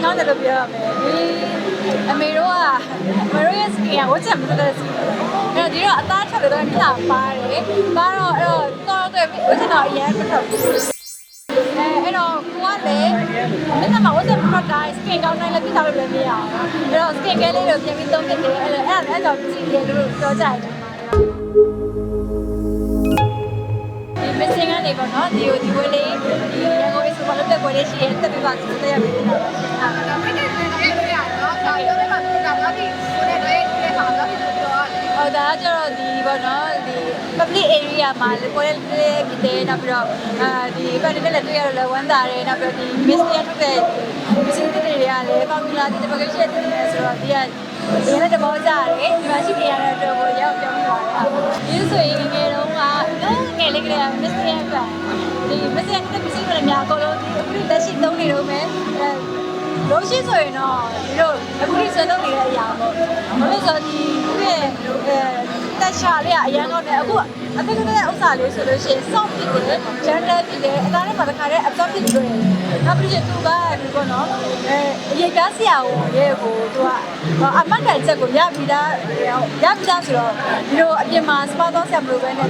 င်ကောင်းတယ်လို့ပြောရမယ်ဒီအမေတို့ကအမေတို့ရဲ့ skin ကဝတ်ချက်မသက်စီအဲ့တော့ဒီတော့အသားချက်တွေတော့မျက်နှာပါတယ်ပါတော့အဲ့တော့တော်တော်ဝတ်ချက်တော့အရင်မထွက်ဘူးအဲအဲ့တော့ကိုကလည်းမျက်နှာမှာဝတ်ချက်မထွက်တာ skin ကောင်းတိုင်းလည်းပြသလို့လည်းမရအောင်အဲ့တော့ skin care လေးတွေပြင်ပြီးသုံးဖြစ်တယ်အဲ့ဒါအဲ့ဒါလည်းကြည့်တယ်လို့ပြောကြတယ်ဒီမစင်ကနေပေါ့နော်ဒီကိုဒီဝေးလေးဒီရန်ကုန်ရေးစပါလို့တဲ့ပွဲလေးရှိရဲ့တက်ပြပါစစ်တဲ့ရပေးတာပါဒါပေမဲ့လည်းဒီလိုရတော့ဒါပြောတဲ့မှာဒါတော့ဒီကိုလည်းတွေ့တဲ့ ဟာတော့ဒီလိုပြောရတယ်ဟိုဒါကကျတော့ဒီပေါ့နော်ဒီ public area မှာလေပေါ်လေဖြစ်တယ်နောက်ပြီးတော့အာဒီပတ်နဲ့လည်းတွေ့ရတော့လည်းဝမ်းသာတယ်နောက်ပြီးတော့ဒီ miss ရထုတ်တဲ့ miss တွေတွေကလည်း formula ဒီ publication တွေနဲ့ဆိုတော့ဒီကဒီလည်းတဘောကြတယ်ဒီမှာရှိနေရတဲ့အတွက်ကိုရောက်ပြောင်းသွားတာဒီဆိုရင်ငယ်တုန်းကငယ်လေးကလေး miss ရကဒီ miss ရတဲ့ miss တွေများအကုန်လုံးဒီအခုလက်ရှိသုံးနေတော့မယ် လို့ရှိဆိုရင်တော့ဒီလိုအခုဒီစလုံးနေတဲ့အရာပေါ့ဘာလို့ဆိုတော့ဒီသူ့ရဲ့အဲတက်ချာလေးကအရန်တော့တယ်အခုအသိကတဲ့ဥစ္စာလေးဆိုလို့ရှိရင် soft ဖြစ်တယ် gentle ဖြစ်တယ်အသားနဲ့ပါတခါတည်း absorb ဖြစ်လို့ရတယ်နောက်ပြီးရင်သူကဒီကောနော်အဲအရေးကားဆရာကိုရဲ့ကိုသူကအမှတ်တရချက်ကိုရပြီးသားရပြီးသားဆိုတော့ဒီလိုအပြင်မှာ spa တော့ဆရာမလို့ပဲနဲ့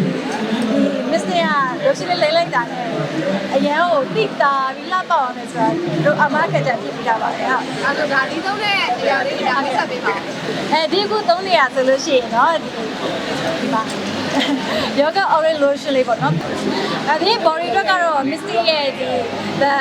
မစ္စတာရုပ်ရှင်လေးလိမ့်လိုက်တာနဲ့အရန်ကိုတိတာပြီးလှပအောင်လဲဆိုတော့အမခက်ချက်ဖြစ်ပြီးတာပါပဲဟုတ်အဲ့တော့ဒါဒီသုံးတဲ့အရာလေးတွေဒါလေးဆက်ပေးပါအဲဒီအခုသုံးနေရဆိုလို့ရှိရင်တော့ဒီဒီပါယောဂ oral lotion လေးပေါ့နော် အဲဒီ body အတွက်ကတော့ misty ရဲ့ဒီ the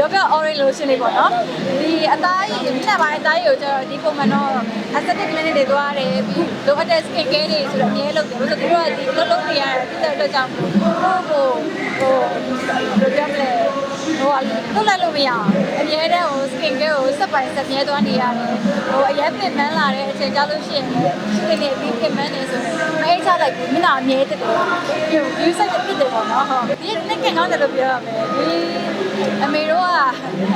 yoga orange lotion လေးပေါ့နော်ဒီအသားရည်မျက်နှာပိုင်းအသားရည်ကိုကျတော့ဒီပုံမှန်တော့ aesthetic clinic တွေသွားတယ်ပြီးလိုအပ်တဲ့ skin care တွေဆိုတော့အများကြီးလုပ်တယ်လို့ဆိုတော့သူတို့ကဒီလုံးလုံးနေရတဲ့အတွက်ကြောင့်ဟိုဟိုဟိုဘယ်လိုပြောမလဲ ဟိုလွတ်လပ်လို့မရအောင်အများတန်းဟို skin care ကိုစက်ပိုင်းစက်မြဲသွားနေရတယ်ဟိုအရင်ပင်ပန်းလာတဲ့အချိန်ကြလို့ရှိရင်ရှိနေပြီးပင်ပန်းနေဆိုရင်မအိတ်ချလိုက်ဘူးမျက်နှာအမြဲတက်တယ်ဒီ view စိတ်ဖြစ်တယ်ပေါ့နော်ဟုတ်ဒီနေ့ကကောင်းတယ်လို့ပြောရမယ်ဒီအမေတို့က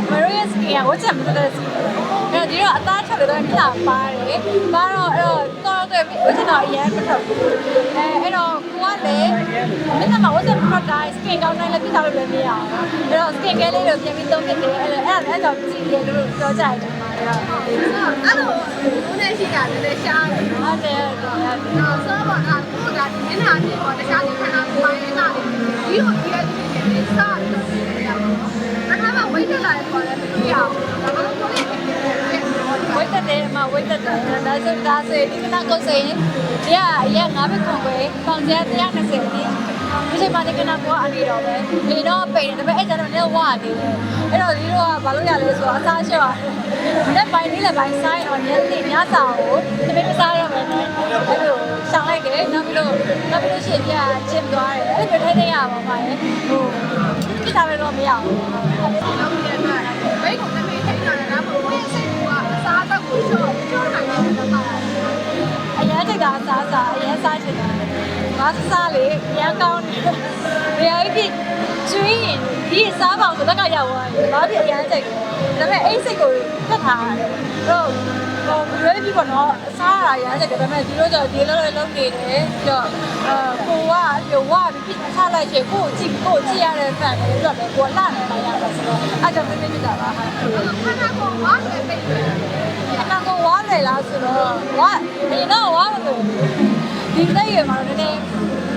အမေတို့ရဲ့ skin ကဝတ်ချက်မသက်စီအဲ့တော့ ဒီတော့အသားချက်တွေတော့မျက်နှာပါတယ်ပါတော့အဲ့တော့တော်တော်ဝတ်ချက်တော့အရင်မထွက်ဘူးအဲအဲ့တော့ကိုကလည်းမျက်နှာမှာဝတ်ချက်မထွက်တာ skin ကောင်းတိုင်းလည်းပြသလို့လည်းမရအောင်အဲ့တော့ skin care လေးတွေပြင်ပြီးသုံးဖြစ်တယ်အဲ့ဒါအဲ့ဒါအဲ့ဒါကြည့်တယ်လို့ပြောကြတယ်ဒီမှာဟုတ်အဲ့လိုဘုန်းနဲ့ရှိတာလည်းရှားတယ်ဟုတ်တယ်ဟုတ်တယ်နော်ဆောပါကကိုကဒီမျက်နှာပြင်ပေါ်တခြားဒီခန္ဓာကိုယ်ပိုင်းကဒီလိုဒီရဲ့ဒီရဲ့စားတယ်လို့ပြောရအောင်။ဒါကမှဝိတ်တက်လာတယ်ခေါ်တယ်မလို့ရအောင်။ဒါမှမဟုတ်လည်း ဝိတ်တယ် မှာဝိတ်တယ်ဒါဆိုဒါဆိုဒီကနာကိုဆိုရင်ဒီကအရင်ငါးဘက်ခွန်ခွေပေါင်ကျ120ဒီဒီချိန်မှာဒီကနာကအနေတော့ပဲလေတော့ပိန်တယ်ဒါပေမဲ့အဲ့ကျတော့လည်းဝါနေတယ်အဲ့တော့ဒီတော့ကဘာလို့ရလဲဆိုတော့အစားရှော့လက်ပိုင်းလေးလက်ပိုင်းဆိုင်တော့ညနေညစာကိုတမင်စားရမယ်နဲ့အဲ့လိုရှောင်းလိုက်တယ်နောက်ပြီးတော့နောက်ပြီးလို့ရှိရင်ပြချစ်သွားတယ်အဲ့လိုထိုင်နေရပါပါရဲ့ဟိုပြတာပဲတော့မရဘူးလုပ်နေတဲ့အတွက်ဘိတ်ကိုသမီးထိန်းတာလည်း အစားအသောက်ကိုချော့ချော့နိုင်တယ်လို့ပြောတာအရန်ထိတ်တာအစားအစာအရန်စားချင်တာငါစားလေအရန်ကောင်းတယ်ဘယ်အဖြစ်ကျွေးရင်ဒီစားပေါင်းဆိုလက်ကရောက်သွားတယ်ဘာဖြစ်အရန်ထိတ်တယ် ဒါပေမဲ့အဲ့စိတ်ကိုဖတ်ထားတယ်တော့ဟိုရွေးပြီးပေါ့နော်အစားအရာရမ်းတယ်ဒါပေမဲ့ဒီလိုကြောဒီလိုလိုလုံးနေတယ်ပြီးတော့အာကိုကဟိုဝါပြီးပြချလိုက်ချေကိုကြည့်ကိုကြည့်ရတဲ့ဖန်လေးပြီးတော့လည်းကိုလာနေမှာရတာဆိုတော့အဲ့ကြောင့်သိနေကြတာဟာခန္ဓာကိုယ်ဝါတယ်ပိတ်တယ်အနာကဝါလေလားဆိုတော့ဝါဒီတော့ဝါမလို့ဒီတဲ့ရမှာတော့နည်းနည်း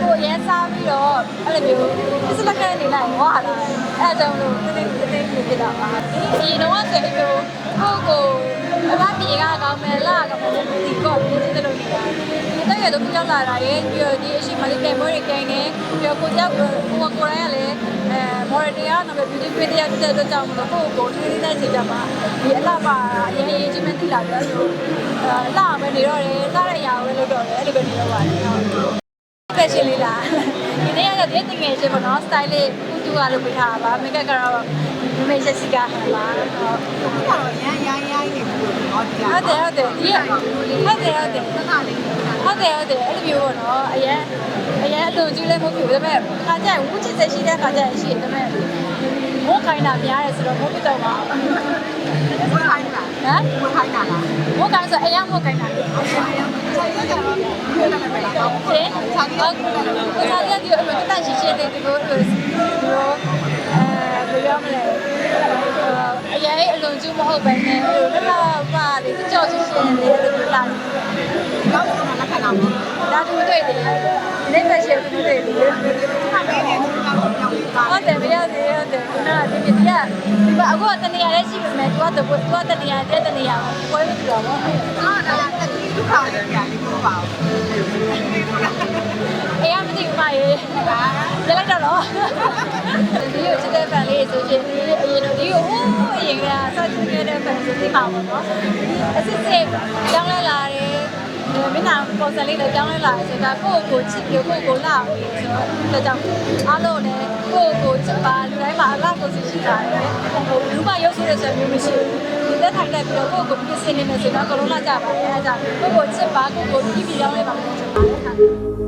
ကိုရဲစားပြီးတော့အဲ့လိုမျိုးပြစလက်ခဲနေလိုက်ဝါလာ အဲ့ကြောင့်လို့နည်းနည်းနည်းနည်းဖြစ်တာပါဒီတော့ဆိုအဲ့လိုကိုကိုအမပြေကကောင်းမယ်လားကောင်းမယ်ဒီကောပြင်းတယ်လို့နေတာဒီတဲ့ရတော့ကြောက်လာတာရဲ့ပြီးတော့ဒီအရှိမလေးပြန်ပွဲတွေကိန်းနေပြီးတော့ကိုကြောက်ကိုကိုကိုရိုင်းကလည်းအဲမော်ရတရားနောက်ပြီး beauty queen တရားတက်တဲ့ကြောင့်မလို့ကိုကိုထိန်းနေတဲ့ချိန်ကြမှာဒီအလှပါအရင်ရေးချင်းမသိလာတယ်ဆိုအလှပဲနေတော့တယ်စားတဲ့အရာကိုပဲလုပ်တော့တယ်အဲ့လိုပဲနေတော့ပါတယ် ဟုတ်ဖက်ရှင်လေးလားဒီနေ့ကတော့ဒီတငယ်ချင်းပေါ့နော် style လေးကုတူကလုပ်ပေးထားတာပါမိတ်ကကတော့မမေချက်စီကဟန်ပါဟုတ်ကတော့ရမ်းရမ်းရိုင်းနေဘူးလို့ပြောကြဟုတ်တယ်ဟုတ်တယ်ဒီဟုတ်တယ်ဟုတ်တယ်သက်ကလေးကိုဟုတ်တယ်ဟုတ်တယ်အဲ့လိုမျိုးပေါ့နော်အရင်အရင်အတူကြီးလည်းမဟုတ်ဘူးဒါပေမဲ့ခါကြရင်ဝူးချစ်စိတ်ရှိတဲ့ခါကြရင်ရှိတယ်ဒါပေမဲ့မိုးခိုင်းတာများတယ်ဆိုတော့မိုးပြတော့ပါဝတ်ခိုင်းတာဟမ်ဝတ်ခိုင်းတာလားမိုးခိုင်းဆိုအရင်မိုးခိုင်းတာလေ ဆိုင်ရကြတော့ပြောတယ်ပဲလား ရှင်ဟု တ်ကိုစားရဒီအမတတရှိရှိတဲ့ဒီလိုဒီလိုအဲဘယ်လိုမလဲအရင်အလွန်ကျူးမဟုတ်ပဲနဲ့ဟိုလည်းပါလေကြောက်ချင်ရှင်လေးလို့လာတော့ကျွန်တော်လက်ခံတာပေါ့ဒါတူတွေ့တယ်နေ့ပဲရှင်တူတွေ့တယ်ဒီမှာပဲလေကျွန်တော်ပြောင်းပြီးပါဟုတ်တယ်မရသေးဟုတ်တယ်ခုနကဒီပြပြဒီမှာအခုကတနေရာလေးရှိပေမဲ့ तू ကတကွ तू ကတနေရာတဲ့တနေရာကိုပွဲမတူတော့ဘူးအာဒါကတတိဒုက္ခလေးပြလေးပြောပါဦး အေးမသိဘူးမရေရလိုက်တော့တော့ ဒီကိုချစ်တဲ့ဖန်လေးဆိုချင်းဒီအရင်တော့ဒီကိုဟိုးအရင်ကဆောက်ချင်ခဲ့တဲ့ဖန်ဆိုသိမှာပေါ့နော်အစစ်စစ်ကြောင်းလဲလာတယ်မင်းနာပေါ်စလေးလည်းကြောင်းလဲလာတယ်ဆိုတာကိုယ့်ကိုချစ်ပြီးကိုယ့်ကိုလာပြီးဆိုတော့ဒါကြောင့်အားလုံးလည်းကိုယ့်ကိုချစ်ပါလူတိုင်းမှာအလားကိုစီရှိတာတယ်ဟိုလူမရုပ်ဆိုတဲ့ဆိုမျိုးမရှိဘူးဒီသက်ထိုင်တဲ့ပြီးတော့ကိုယ့်ကိုပြည့်စင်နေမယ်ဆိုတော့ကလုံးလာကြပါလေအဲဒါကြောင့်ကိုယ့်ကိုချစ်ပါကိုယ့်ကိုပြီးပြီးကြောင်းလဲပါမယ်ဆိုတော့